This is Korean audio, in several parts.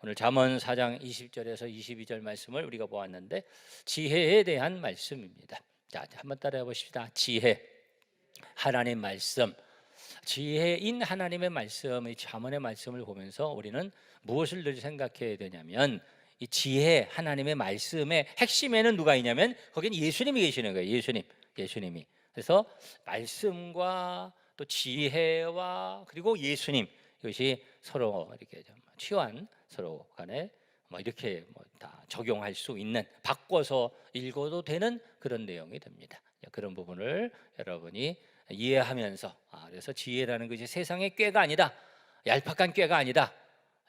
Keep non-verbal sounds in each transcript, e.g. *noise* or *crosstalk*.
오늘 잠언 4장 20절에서 22절 말씀을 우리가 보았는데 지혜에 대한 말씀입니다. 자, 한번 따라해 보십시다. 지혜. 하나님 말씀. 지혜인 하나님의 말씀, 이 잠언의 말씀을 보면서 우리는 무엇을 늘 생각해야 되냐면 이 지혜 하나님의 말씀의 핵심에는 누가 있냐면 거기는 예수님이 계시는 거예요. 예수님. 예수님이. 그래서 말씀과 또 지혜와 그리고 예수님 이것이 서로 이렇게 좀 치환 서로 간에 뭐 이렇게 뭐 다 적용할 수 있는 바꿔서 읽어도 되는 그런 내용이 됩니다. 그런 부분을 여러분이 이해하면서 아, 그래서 지혜라는 것이 세상의 꾀가 아니다. 얄팍한 꾀가 아니다.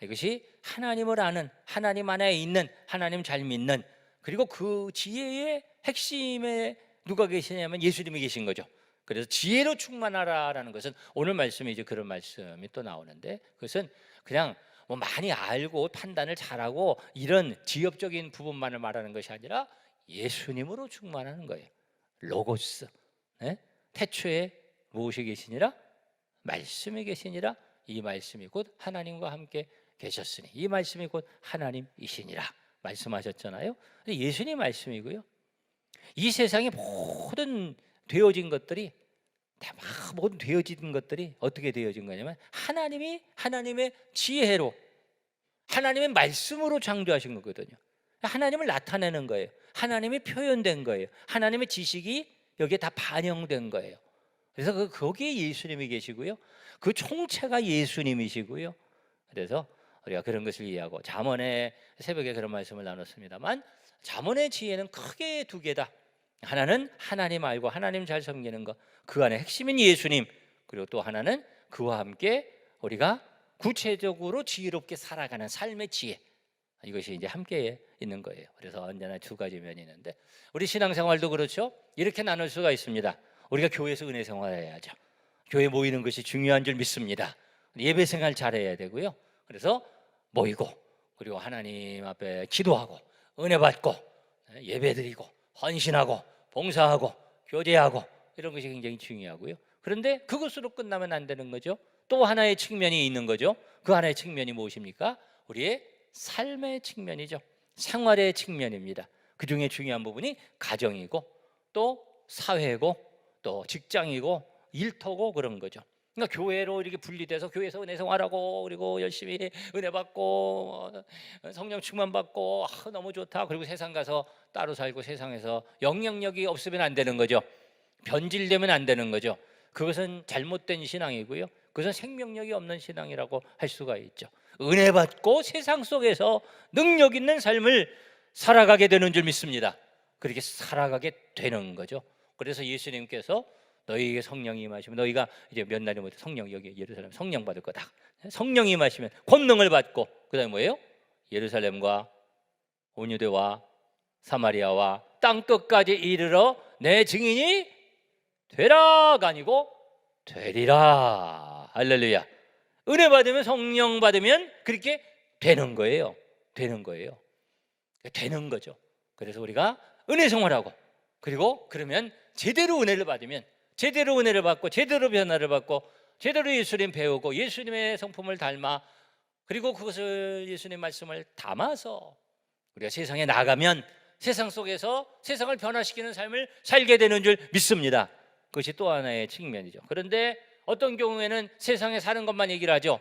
이것이 하나님을 아는 하나님 안에 있는 하나님 잘 믿는 그리고 그 지혜의 핵심에 누가 계시냐면 예수님이 계신 거죠. 그래서 지혜로 충만하라라는 것은 오늘 말씀에 이제 그런 말씀이 또 나오는데 그것은 그냥 뭐 많이 알고 판단을 잘하고 이런 지엽적인 부분만을 말하는 것이 아니라 예수님으로 충만하는 거예요. 로고스. 네? 태초에 무엇이 계시니라? 말씀이 계시니라. 이 말씀이 곧 하나님과 함께 계셨으니 이 말씀이 곧 하나님이시니라 말씀하셨잖아요. 예수님 말씀이고요. 이 세상의 모든 되어진 것들이 모든 되어진 것들이 어떻게 되어진 거냐면 하나님이 하나님의 지혜로 하나님의 말씀으로 창조하신 거거든요. 하나님을 나타내는 거예요. 하나님이 표현된 거예요. 하나님의 지식이 여기에 다 반영된 거예요. 그래서 그 거기에 예수님이 계시고요. 그 총체가 예수님이시고요. 그래서 우리가 그런 것을 이해하고 잠언의 새벽에 그런 말씀을 나눴습니다만 잠언의 지혜는 크게 두 개다. 하나는 하나님 알고 하나님 잘 섬기는 것. 그 안에 핵심인 예수님. 그리고 또 하나는 그와 함께 우리가 구체적으로 지혜롭게 살아가는 삶의 지혜. 이것이 이제 함께 있는 거예요. 그래서 언제나 두 가지 면이 있는데 우리 신앙생활도 그렇죠. 이렇게 나눌 수가 있습니다. 우리가 교회에서 은혜 생활해야죠. 교회 모이는 것이 중요한 줄 믿습니다. 예배 생활 잘해야 되고요. 그래서 모이고 그리고 하나님 앞에 기도하고 은혜 받고 예배 드리고 헌신하고 봉사하고 교제하고 이런 것이 굉장히 중요하고요. 그런데 그것으로 끝나면 안 되는 거죠. 또 하나의 측면이 있는 거죠. 그 하나의 측면이 무엇입니까? 우리의 삶의 측면이죠. 생활의 측면입니다. 그 중에 중요한 부분이 가정이고 또 사회고 또 직장이고 일터고 그런 거죠. 그러니까 교회로 이렇게 분리돼서 교회에서 은혜 생활하고 그리고 열심히 은혜 받고 어, 성령 충만 받고 아, 너무 좋다. 그리고 세상 가서 따로 살고 세상에서 영향력이 없으면 안 되는 거죠. 변질되면 안 되는 거죠. 그것은 잘못된 신앙이고요. 그것은 생명력이 없는 신앙이라고 할 수가 있죠. 은혜 받고 세상 속에서 능력 있는 삶을 살아가게 되는 줄 믿습니다. 그렇게 살아가게 되는 거죠. 그래서 예수님께서 너희에게 성령이 임하시면 너희가 이제 몇 날이 못 성령 여기 예루살렘 성령 받을 거다. 성령이 임하시면 권능을 받고 그다음에 뭐예요? 예루살렘과 온유대와 사마리아와 땅 끝까지 이르러 내 증인이 되라가 아니고 되리라. 할렐루야. 은혜 받으면 성령 받으면 그렇게 되는 거예요. 되는 거예요. 되는 거죠. 그래서 우리가 은혜 생활하고 그리고 그러면 제대로 은혜를 받으면 제대로 은혜를 받고 제대로 변화를 받고 제대로 예수님 배우고 예수님의 성품을 닮아 그리고 그것을 예수님 말씀을 담아서 우리가 세상에 나가면 세상 속에서 세상을 변화시키는 삶을 살게 되는 줄 믿습니다. 그것이 또 하나의 측면이죠. 그런데 어떤 경우에는 세상에 사는 것만 얘기를 하죠.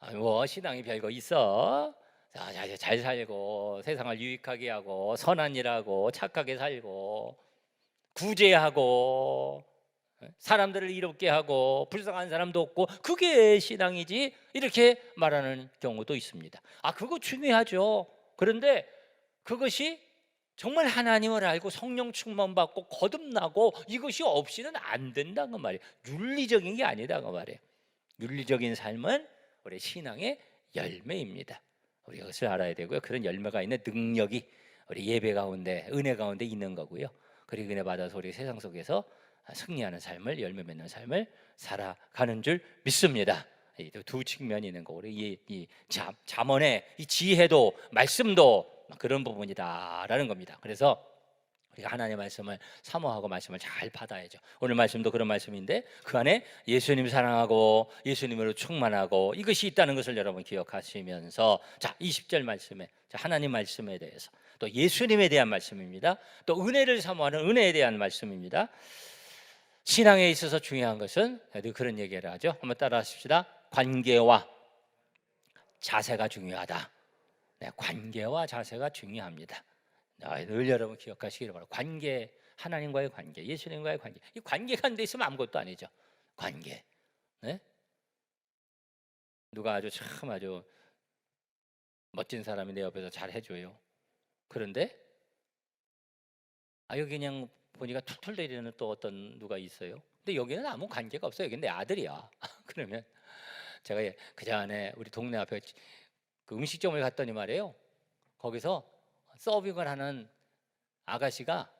아, 뭐 신앙이 별거 있어. 자, 잘, 잘 살고 세상을 유익하게 하고 선한 일하고 착하게 살고 구제하고 사람들을 이롭게 하고 불쌍한 사람도 없고 그게 신앙이지 이렇게 말하는 경우도 있습니다. 아 그거 중요하죠. 그런데 그것이 정말 하나님을 알고 성령 충만 받고 거듭나고 이것이 없이는 안 된다는 그 말이에요. 윤리적인 게 아니다 그 말이에요. 윤리적인 삶은 우리 신앙의 열매입니다. 우리가 그것을 알아야 되고요. 그런 열매가 있는 능력이 우리 예배 가운데 은혜 가운데 있는 거고요. 그리고 은혜 받아서 우리 세상 속에서 승리하는 삶을 열매 맺는 삶을 살아가는 줄 믿습니다. 두 측면이 있는 거 우리 이, 이 잠, 잠언의 이 지혜도 말씀도 그런 부분이다라는 겁니다. 그래서 우리가 하나님의 말씀을 사모하고 말씀을 잘 받아야죠. 오늘 말씀도 그런 말씀인데 그 안에 예수님 사랑하고 예수님으로 충만하고 이것이 있다는 것을 여러분 기억하시면서 자 20절 말씀에 자, 하나님 말씀에 대해서 또 예수님에 대한 말씀입니다. 또 은혜를 사모하는 은혜에 대한 말씀입니다. 신앙에 있어서 중요한 것은 늘 그런 얘기를 하죠. 한번 따라하십시다. 관계와 자세가 중요하다. 네, 관계와 자세가 중요합니다. 아, 늘 여러분 기억하시기를 바랍니다. 관계, 하나님과의 관계, 예수님과의 관계. 이 관계가 안 돼 있으면 아무것도 아니죠. 관계. 네? 누가 아주 참 아주 멋진 사람이 내 옆에서 잘 해줘요. 그런데 아 여기 그냥 보니까 툴툴 내리는 또 어떤 누가 있어요. 근데 여기는 아무 관계가 없어요. 여기는 내 아들이야. *laughs* 그러면 제가 그 전에 우리 동네 앞에 그 음식점을 갔더니 말이에요. 거기서 서빙을 하는 아가씨가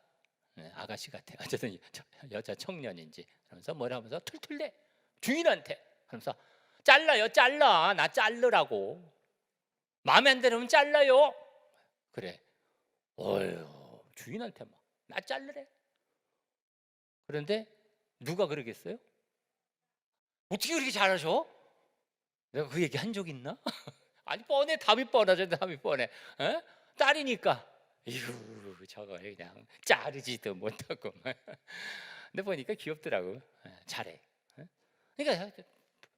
네, 아가씨 같아. *laughs* 어쨌든 저- 여자 청년인지 그러면서 뭐라 하면서 툴툴대 주인한테 하면서 잘라요, 잘라. 나 자르라고. 마음에 안 들으면 잘라요. 그래. 어휴, 주인한테 막나 자르래. 그런데 누가 그러겠어요? 어떻게 그렇게 잘하셔? 내가 그 얘기 한 적 있나? *laughs* 아니 뻔해. 답이 뻔하죠. 답이 뻔해 에? 딸이니까 이거 저거 그냥 자르지도 못하고 *laughs* 근데 보니까 귀엽더라고. 에, 잘해. 에? 그러니까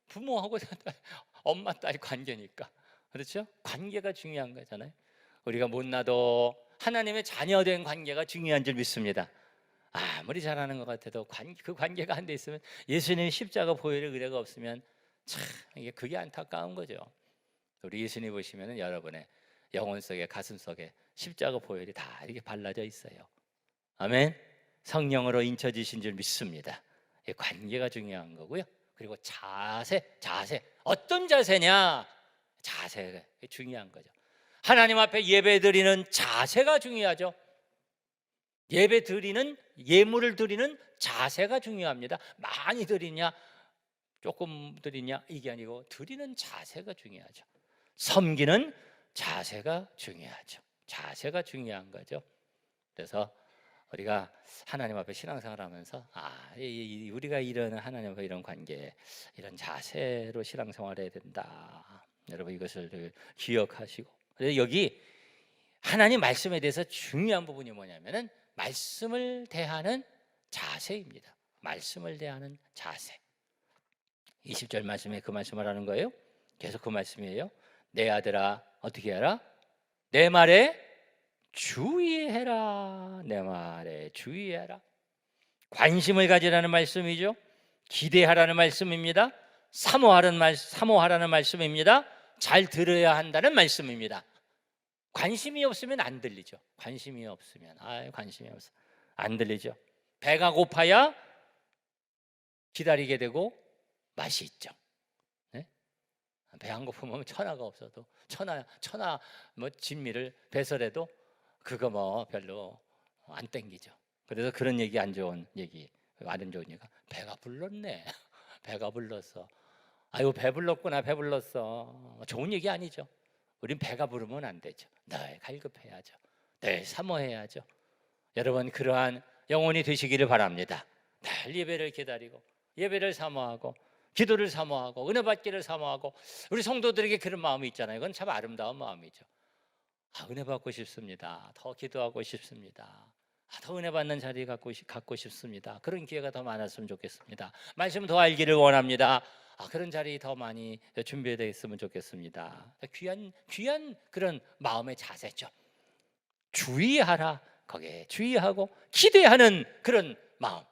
부모하고 *laughs* 엄마 딸 관계니까. 그렇죠? 관계가 중요한 거잖아요. 우리가 못나도 하나님의 자녀된 관계가 중요한 줄 믿습니다 아무리 잘하는 것 같아도 관, 그 관계가 안 돼 있으면 예수님 십자가 보혈의 의뢰가 없으면 참 이게 그게 안타까운 거죠. 우리 예수님 보시면은 여러분의 영혼 속에 가슴 속에 십자가 보혈이 다 이렇게 발라져 있어요. 아멘. 성령으로 인쳐지신 줄 믿습니다. 이 관계가 중요한 거고요. 그리고 자세, 자세. 어떤 자세냐? 자세가 중요한 거죠. 하나님 앞에 예배 드리는 자세가 중요하죠. 예배 드리는 예물을 드리는 자세가 중요합니다. 많이 드리냐, 조금 드리냐 이게 아니고 드리는 자세가 중요하죠. 섬기는 자세가 중요하죠. 자세가 중요한 거죠. 그래서 우리가 하나님 앞에 신앙생활 하면서 아 이- 이- 우리가 이런 하나님과 이런 관계, 이런 자세로 신앙생활해야 된다. 여러분 이것을 늘 기억하시고 그래서 여기 하나님 말씀에 대해서 중요한 부분이 뭐냐면은 말씀을 대하는 자세입니다. 말씀을 대하는 자세. 20절 말씀에 그 말씀을 하는 거예요. 계속 그 말씀이에요. 내 아들아 어떻게 해라? 내 말에 주의해라. 내 말에 주의해라. 관심을 가지라는 말씀이죠. 기대하라는 말씀입니다. 사모하라는 말 사모하라는 말씀입니다. 잘 들어야 한다는 말씀입니다. 관심이 없으면 안 들리죠. 관심이 없으면 아 관심이 없어 안 들리죠. 배가 고파야 기다리게 되고 맛이 있죠. 네? 배안 고프면 천하가 없어도 천하 천하 뭐 진미를 배설해도 그거 뭐 별로 안 땡기죠. 그래서 그런 얘기 안 좋은 얘기 안 좋은 얘기가 배가 불렀네. *laughs* 배가 불렀어. 아유 배 불렀구나 배 불렀어. 좋은 얘기 아니죠. 우린 배가 부르면 안 되죠. 늘 갈급해야죠. 늘 사모해야죠. 여러분 그러한 영혼이 되시기를 바랍니다. 늘 예배를 기다리고 예배를 사모하고 기도를 사모하고 은혜 받기를 사모하고 우리 성도들에게 그런 마음이 있잖아요. 그건 참 아름다운 마음이죠. 아, 은혜 받고 싶습니다. 더 기도하고 싶습니다. 아, 더 은혜 받는 자리 갖고, 싶- 갖고 싶습니다. 그런 기회가 더 많았으면 좋겠습니다. 말씀 더 알기를 원합니다. 아, 그런 자리 더 많이 준비되어 있으면 좋겠습니다. 귀한 귀한 그런 마음의 자세죠. 주의하라. 거기에 주의하고 기대하는 그런 마음.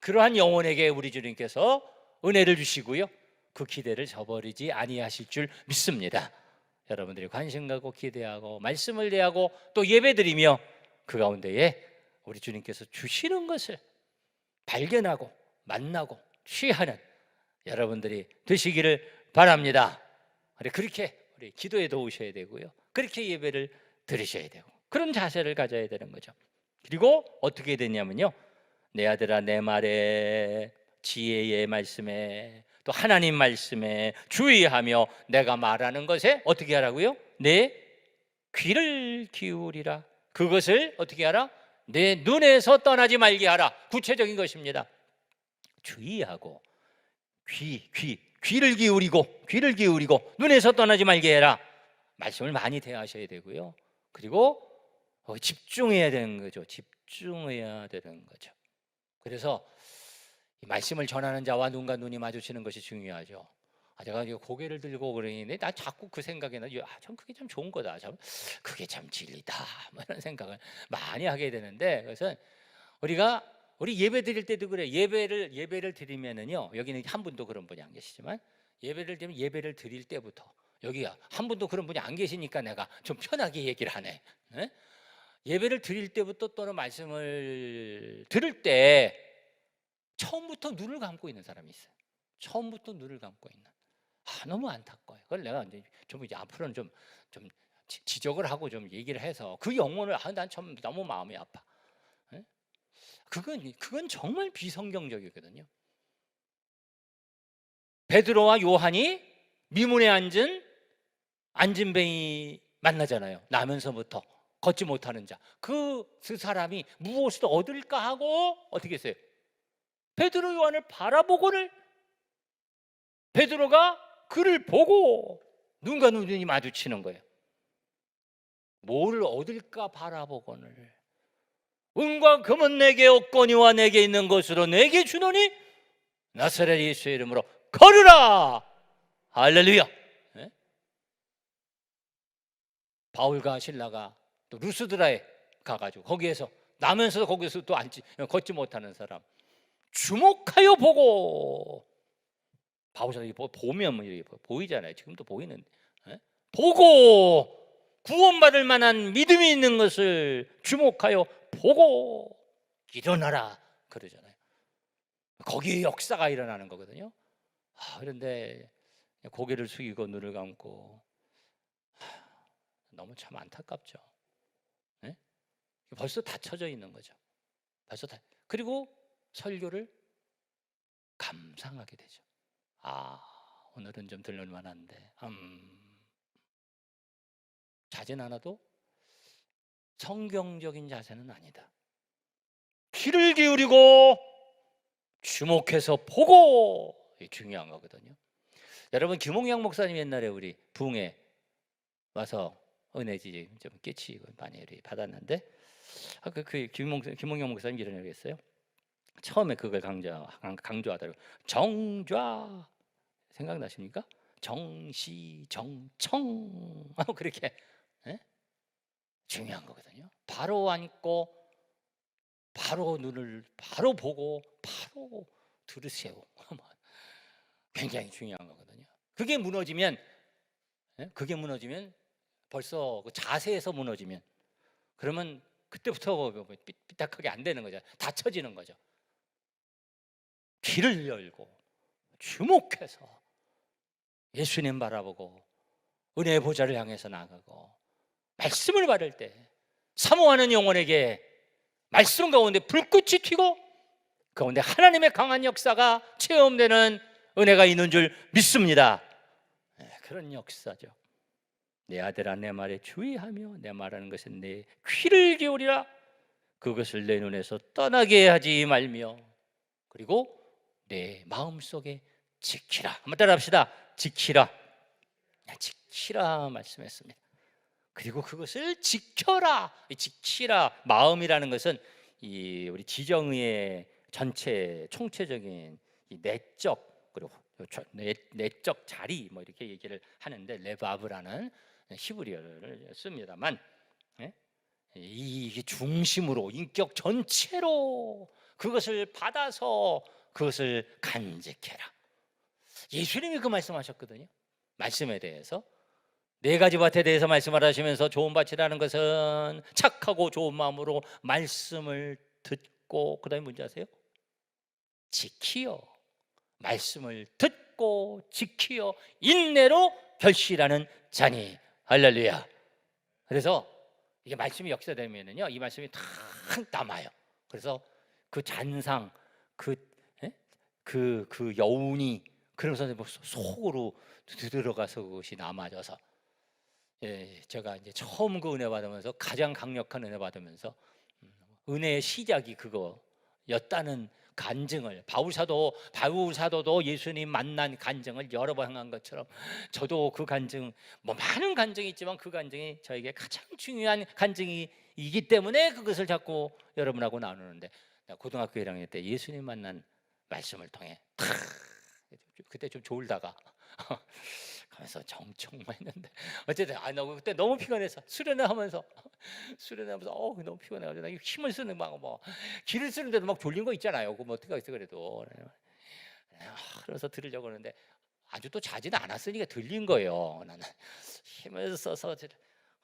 그러한 영혼에게 우리 주님께서 은혜를 주시고요. 그 기대를 저버리지 아니하실 줄 믿습니다. 여러분들이 관심 갖고 기대하고 말씀을 대하고 또 예배드리며 그 가운데에 우리 주님께서 주시는 것을 발견하고 만나고 취하는 여러분들이 되시기를 바랍니다. 그렇게 우리 기도에 도우셔야 되고요. 그렇게 예배를 드리셔야 되고 그런 자세를 가져야 되는 거죠. 그리고 어떻게 되냐면요. 내 아들아 내 말에 지혜의 말씀에 또 하나님 말씀에 주의하며 내가 말하는 것에 어떻게 하라고요? 내 귀를 기울이라. 그것을 어떻게 하라? 내 눈에서 떠나지 말게 하라. 구체적인 것입니다. 주의하고 귀, 귀, 귀를 기울이고 귀를 기울이고 눈에서 떠나지 말게 해라. 말씀을 많이 대하셔야 되고요. 그리고 어, 집중해야 되는 거죠. 집중해야 되는 거죠. 그래서 이 말씀을 전하는 자와 눈과 눈이 마주치는 것이 중요하죠. 아, 제가 고개를 들고 그러는데 나 자꾸 그 생각이 나. 아, 참 그게 참 좋은 거다. 참 그게 참 진리다. 뭐 이런 생각을 많이 하게 되는데 그래서 우리가 우리 예배 드릴 때도 그래. 예배를 예배를 드리면은요. 여기는 한 분도 그런 분이 안 계시지만 예배를 드리면 예배를 드릴 때부터 여기야 한 분도 그런 분이 안 계시니까 내가 좀 편하게 얘기를 하네. 예? 예배를 드릴 때부터 또는 말씀을 들을 때 처음부터 눈을 감고 있는 사람이 있어요. 처음부터 눈을 감고 있는. 아 너무 안타까워요. 그걸 내가 이제 좀 이제 앞으로는 좀좀 지적을 하고 좀 얘기를 해서 그 영혼을 아난참 너무 마음이 아파. 예? 그건 그건 정말 비성경적이거든요. 베드로와 요한이 미문에 앉은 안진뱅이 만나잖아요. 나면서부터 걷지 못하는 자. 그, 그 사람이 무엇을 얻을까 하고 어떻게 했어요? 베드로 요한을 바라보고를 베드로가 그를 보고 눈과 눈이 마주치는 거예요. 뭐를 얻을까 바라보고는 은과 금은 내게 없거니와 내게 있는 것으로 내게 주노니 나사렛 예수의 이름으로 걸으라 할렐루야 예? 바울과 신라가 또 루스드라에 가가지고 거기에서 나면서 거기서 또 앉지 걷지 못하는 사람 주목하여 보고 바울사도 보면 뭐 보이잖아요. 지금도 보이는데 예? 보고 구원받을 만한 믿음이 있는 것을 주목하여 보고 일어나라 그러잖아요. 거기에 역사가 일어나는 거거든요. 아, 그런데 고개를 숙이고 눈을 감고 하, 너무 참 안타깝죠. 네? 벌써 닫혀져 있는 거죠. 벌써 다 그리고 설교를 감상하게 되죠. 아 오늘은 좀 들을 만한데 음. 자제는 하나도 성경적인 자세는 아니다. 귀를 기울이고 주목해서 보고 중요한 거거든요. 여러분 김홍양 목사님 옛날에 우리 부흥에 와서 은혜지 좀 깨치고 많이 받았는데 아, 그, 그 김홍, 김홍영 목사님 이런 얘기 했어요. 처음에 그걸 강조, 강조하더라고요. 정좌 생각나십니까? 정시 정청 *laughs* 그렇게 예? 중요한 거거든요. 바로 앉고 바로 눈을 바로 보고 바로 들으세요. 굉장히 중요한 거거든요. 그게 무너지면 예? 그게 무너지면 벌써 그 자세에서 무너지면 그러면 그때부터 뭐, 뭐 삐딱하게 안 되는 거죠. 닫혀지는 거죠. 귀를 열고 주목해서 예수님 바라보고 은혜의 보좌를 향해서 나가고 말씀을 받을 때 사모하는 영혼에게 말씀 가운데 불꽃이 튀고 가운데 하나님의 강한 역사가 체험되는 은혜가 있는 줄 믿습니다. 네, 그런 역사죠. 내 아들아 내 말에 주의하며 내 말하는 것은 내 귀를 기울이라 그것을 내 눈에서 떠나게 하지 말며 그리고 내 마음속에 지키라. 한번 따라합시다. 지키라. 지키라 말씀했습니다. 그리고 그것을 지켜라. 지키라 마음이라는 것은 이 우리 지정의 전체 총체적인 이 내적 그리고 내, 내적 자리 뭐 이렇게 얘기를 하는데 레바브라는 히브리어를 씁니다만 예? 이 중심으로 인격 전체로 그것을 받아서 그것을 간직해라. 예수님이 그 말씀하셨거든요. 말씀에 대해서 네 가지 밭에 대해서 말씀을 하시면서 좋은 밭이라는 것은 착하고 좋은 마음으로 말씀을 듣고 그다음에 뭔지 아세요? 지키어 말씀을 듣고 지키어 인내로 결실하는 자니 할렐루야. 그래서 이게 말씀이 역사되면은요 이 말씀이 탁 남아요. 그래서 그 잔상 그그 그, 그 여운이 그러면서 뭐 속으로 들어가서 그것이 남아져서 예, 제가 이제 처음 그 은혜 받으면서 가장 강력한 은혜 받으면서 음, 은혜의 시작이 그거였다는 간증을 바울 사도 바울 사도도 예수님 만난 간증을 여러 번 한 것처럼 저도 그 간증 뭐 많은 간증이 있지만 그 간증이 저에게 가장 중요한 간증이기 때문에 그것을 자꾸 여러분하고 나누는데 나 고등학교 1학년 때 예수님 만난 말씀을 통해 탁! 그때 좀 졸다가 *laughs* 가면서 정청만 했는데 *laughs* 어쨌든 아나 그때 너무 피곤해서 수련회 하면서 *laughs* 수련회 하면서 어 너무 피곤해가지고 나 힘을 쓰는 막뭐 기를 쓰는데도 막 졸린 거 있잖아요. 그뭐 어떻게 하겠어 그래도 아, 그래서 들으려고 하는데 아주 또 자지는 않았으니까 들린 거예요. 나는 힘을 써서 들-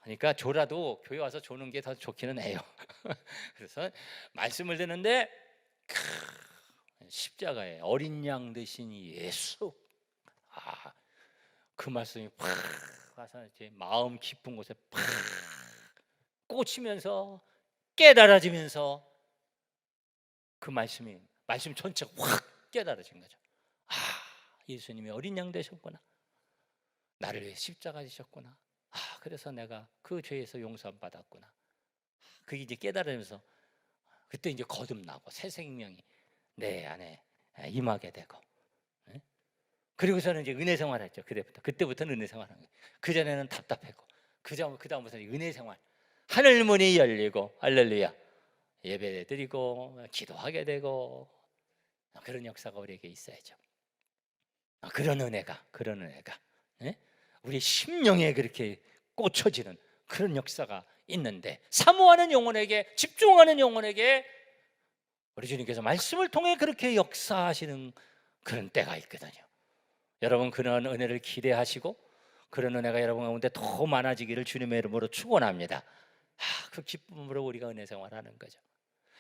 그러니까 졸아도 교회 와서 조는 게 더 좋기는 해요. *laughs* 그래서 말씀을 듣는데 크, 십자가에 어린 양 되신 예수 아, 그 말씀이 팍 와서 이제 마음 깊은 곳에 팍 꽂히면서 깨달아지면서 그 말씀이 말씀 전체가 확 깨달아진 거죠. 아, 예수님이 어린 양 되셨구나. 나를 위해 십자가 지셨구나. 아, 그래서 내가 그 죄에서 용서함 받았구나. 그게 이제 깨달으면서 그때 이제 거듭나고 새 생명이 내 안에 임하게 되고 예? 그리고 저는 이제 은혜 생활했죠 그때부터 그때부터는 은혜 생활한 거예요 그 전에는 답답했고 그 다음 그 다음부터 은혜 생활 하늘 문이 열리고 할렐루야 예배 드리고 기도하게 되고 그런 역사가 우리에게 있어야죠 아, 그런 은혜가 그런 은혜가 예? 우리 심령에 그렇게 꽂혀지는 그런 역사가 있는데 사모하는 영혼에게 집중하는 영혼에게 우리 주님께서 말씀을 통해 그렇게 역사하시는 그런 때가 있거든요. 여러분 그런 은혜를 기대하시고 그런 은혜가 여러분 가운데 더 많아지기를 주님의 이름으로 축원합니다. 아, 그 기쁨으로 우리가 은혜 생활하는 거죠.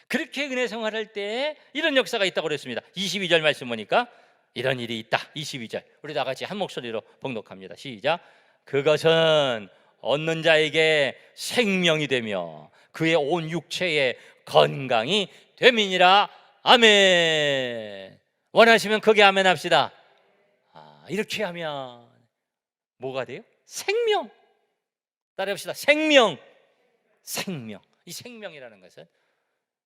그렇게 은혜 생활할 때 이런 역사가 있다고 그랬습니다. 22절 말씀 보니까 이런 일이 있다. 22절. 우리 다 같이 한 목소리로 봉독합니다. 시작. 그것은 얻는 자에게 생명이 되며 그의 온 육체에 건강이 됨이니라. 아멘. 원하시면 크게 아멘 합시다. 아, 이렇게 하면 뭐가 돼요? 생명. 따라합시다. 생명. 생명. 이 생명이라는 것은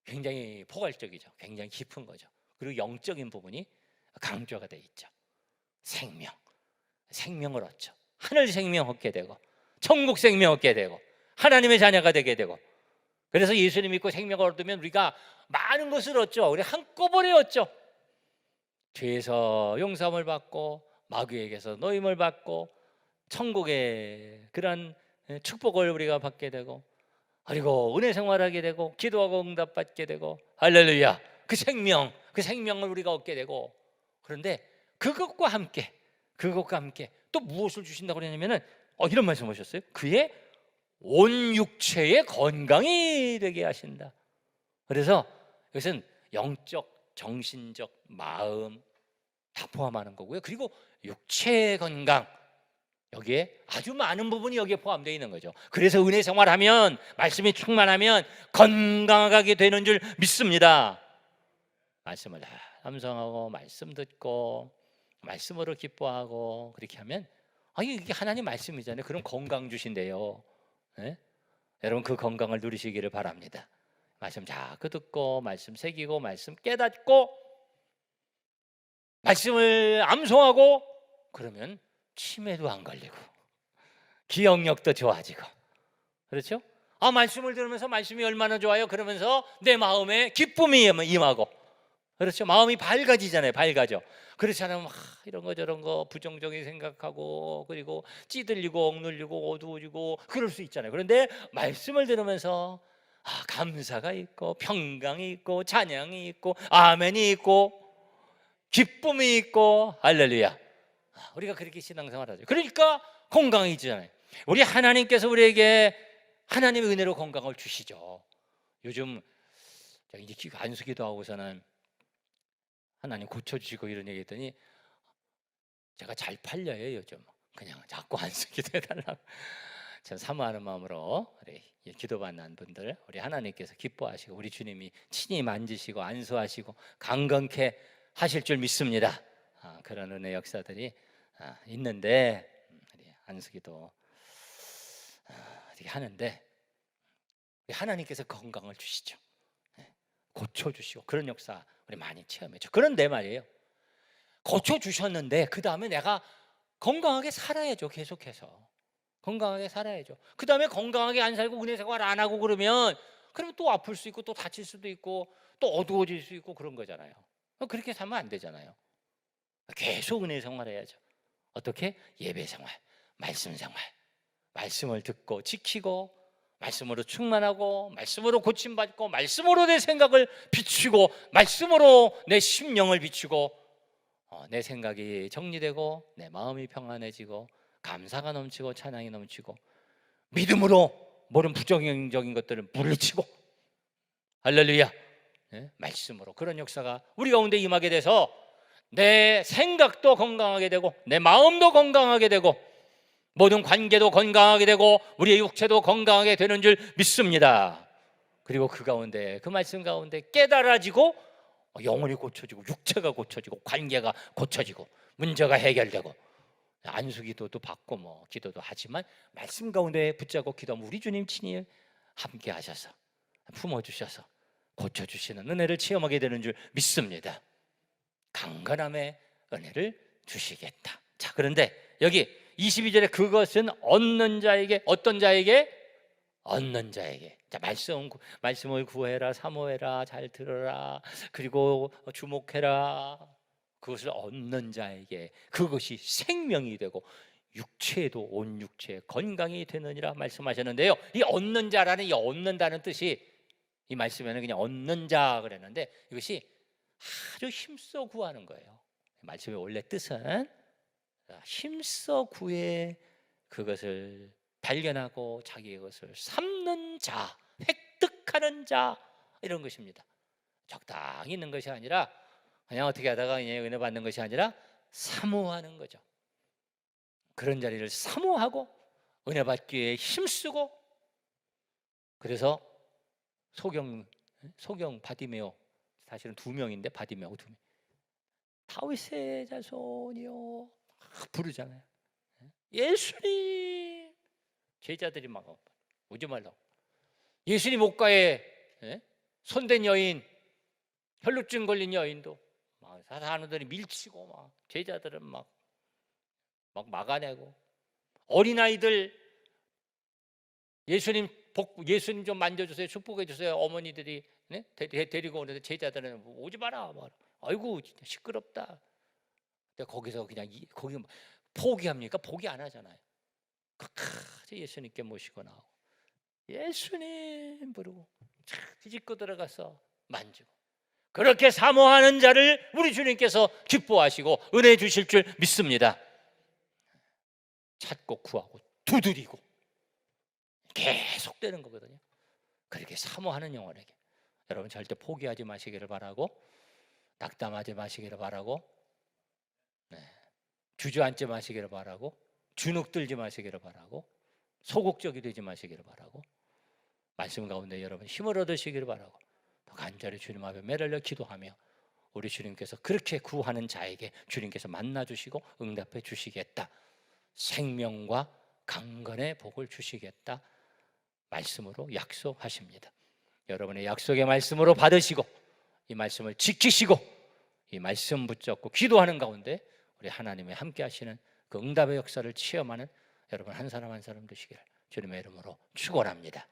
굉장히 포괄적이죠. 굉장히 깊은 거죠. 그리고 영적인 부분이 강조가 돼 있죠. 생명. 생명을 얻죠. 하늘 생명 얻게 되고 천국 생명 얻게 되고 하나님의 자녀가 되게 되고 그래서 예수님 믿고 생명을 얻으면 우리가 많은 것을 얻죠. 우리 한꺼번에 얻죠. 죄에서 용서함을 받고 마귀에게서 노임을 받고 천국의 그런 축복을 우리가 받게 되고 그리고 은혜 생활하게 되고 기도하고 응답받게 되고 할렐루야. 그 생명 그 생명을 우리가 얻게 되고 그런데 그것과 함께 그것과 함께 또 무엇을 주신다고 그러냐면은 어, 이런 말씀 하셨어요? 그의 온 육체의 건강이 되게 하신다. 그래서 이것은 영적 정신적 마음 다 포함하는 거고요 그리고 육체의 건강 여기에 아주 많은 부분이 여기에 포함되어 있는 거죠. 그래서 은혜 생활하면 말씀이 충만하면 건강하게 되는 줄 믿습니다. 말씀을 함성하고 말씀 듣고 말씀으로 기뻐하고 그렇게 하면 아 이게 하나님 말씀이잖아요. 그럼 건강 주신대요. 예? 여러분 그 건강을 누리시기를 바랍니다. 말씀 자꾸 듣고 말씀 새기고 말씀 깨닫고 말씀을 암송하고 그러면 치매도 안 걸리고 기억력도 좋아지고. 그렇죠? 아 말씀을 들으면서 말씀이 얼마나 좋아요? 그러면서 내 마음에 기쁨이 임하고. 그렇죠? 마음이 밝아지잖아요 밝아져. 그렇지 않으면 막 이런 거 저런 거 부정적인 생각하고 그리고 찌들리고 억눌리고 어두워지고 그럴 수 있잖아요. 그런데 말씀을 들으면서 아, 감사가 있고 평강이 있고 찬양이 있고 아멘이 있고 기쁨이 있고 할렐루야 우리가 그렇게 신앙생활하죠. 그러니까 건강해지잖아요. 우리 하나님께서 우리에게 하나님의 은혜로 건강을 주시죠. 요즘 이제 안수기도 하고서는 하나님 고쳐주시고 이런 얘기 했더니 제가 잘 팔려요 요즘. 그냥 자꾸 안수기도 해달라고. 전 사모하는 마음으로 우리 기도받는 분들 우리 하나님께서 기뻐하시고 우리 주님이 친히 만지시고 안수하시고 강건케 하실 줄 믿습니다. 아, 그런 은혜 역사들이 아, 있는데 안수기도 아, 이렇게 하는데 하나님께서 건강을 주시죠. 고쳐주시고 그런 역사 우리 많이 체험했죠. 그런데 말이에요. 고쳐주셨는데 그 다음에 내가 건강하게 살아야죠. 계속해서 건강하게 살아야죠. 그 다음에 건강하게 안 살고 은혜 생활 안 하고 그러면 그러면 또 아플 수 있고 또 다칠 수도 있고 또 어두워질 수 있고 그런 거잖아요. 그렇게 살면 안 되잖아요. 계속 은혜 생활해야죠. 어떻게 예배 생활, 말씀 생활, 말씀을 듣고 지키고 말씀으로 충만하고 말씀으로 고침 받고 말씀으로 내 생각을 비추고 말씀으로 내 심령을 비추고 어, 내 생각이 정리되고 내 마음이 평안해지고 감사가 넘치고 찬양이 넘치고 믿음으로 모든 부정적인 것들을 물리치고 할렐루야 예? 말씀으로 그런 역사가 우리 가운데 임하게 돼서 내 생각도 건강하게 되고 내 마음도 건강하게 되고 모든 관계도 건강하게 되고 우리의 육체도 건강하게 되는 줄 믿습니다. 그리고 그 가운데 그 말씀 가운데 깨달아지고 영혼이 고쳐지고 육체가 고쳐지고 관계가 고쳐지고 문제가 해결되고 안수기도도 받고 뭐 기도도 하지만 말씀 가운데 붙잡고 기도하면 우리 주님 친히 함께 하셔서 품어 주셔서 고쳐 주시는 은혜를 체험하게 되는 줄 믿습니다. 강건함의 은혜를 주시겠다. 자, 그런데 여기 22절에 그것은 얻는 자에게 어떤 자에게 얻는 자에게 자 말씀 말씀을 구해라 사모해라 잘 들어라 그리고 주목해라 그것을 얻는 자에게 그것이 생명이 되고 육체도 온 육체 건강이 되느니라 말씀하셨는데요. 이 얻는 자라는 이 얻는다는 뜻이 이 말씀에는 그냥 얻는 자 그랬는데 이것이 아주 힘써 구하는 거예요. 말씀의 원래 뜻은 힘써 구해 그것을 발견하고 자기의 것을 삼는 자, 획득하는 자 이런 것입니다. 적당히 있는 것이 아니라 그냥 어떻게 하다가 그냥 은혜 받는 것이 아니라 사모하는 거죠. 그런 자리를 사모하고 은혜 받기 위해 힘쓰고 그래서 소경 소경 바디메오 사실은 두 명인데 바디메오 두 명. 다윗의 자손이요 부르잖아요. 예수님 제자들이 막 오지 말라고. 예수님 옷가에 예? 손댄 여인, 혈루증 걸린 여인도 막 사람들이 밀치고 막 제자들은 막, 막 막아내고 어린 아이들 예수님 복 예수님 좀 만져주세요 축복해 주세요 어머니들이 네? 데, 데리고 오는데 제자들은 오지 마라 막 아이고 진짜 시끄럽다. 근데 거기서 그냥 이, 거기 포기합니까? 포기 안 하잖아요. 끝까지 예수님께 모시고 나오고 예수님 부르고 뒤집고 들어가서 만지고 그렇게 사모하는 자를 우리 주님께서 기뻐하시고 은혜 주실 줄 믿습니다. 찾고 구하고 두드리고 계속되는 거거든요. 그렇게 사모하는 영혼에게 여러분 절대 포기하지 마시기를 바라고 낙담하지 마시기를 바라고 네. 주저앉지 마시기를 바라고 주눅들지 마시기를 바라고 소극적이 되지 마시기를 바라고 말씀 가운데 여러분 힘을 얻으시기를 바라고 더 간절히 주님 앞에 매달려 기도하며 우리 주님께서 그렇게 구하는 자에게 주님께서 만나 주시고 응답해 주시겠다. 생명과 강건의 복을 주시겠다. 말씀으로 약속하십니다. 여러분의 약속의 말씀으로 받으시고 이 말씀을 지키시고 이 말씀 붙잡고 기도하는 가운데 우리 하나님의 함께 하시는 그 응답의 역사를 체험하는 여러분 한 사람 한 사람 되시기를 주님의 이름으로 축원합니다.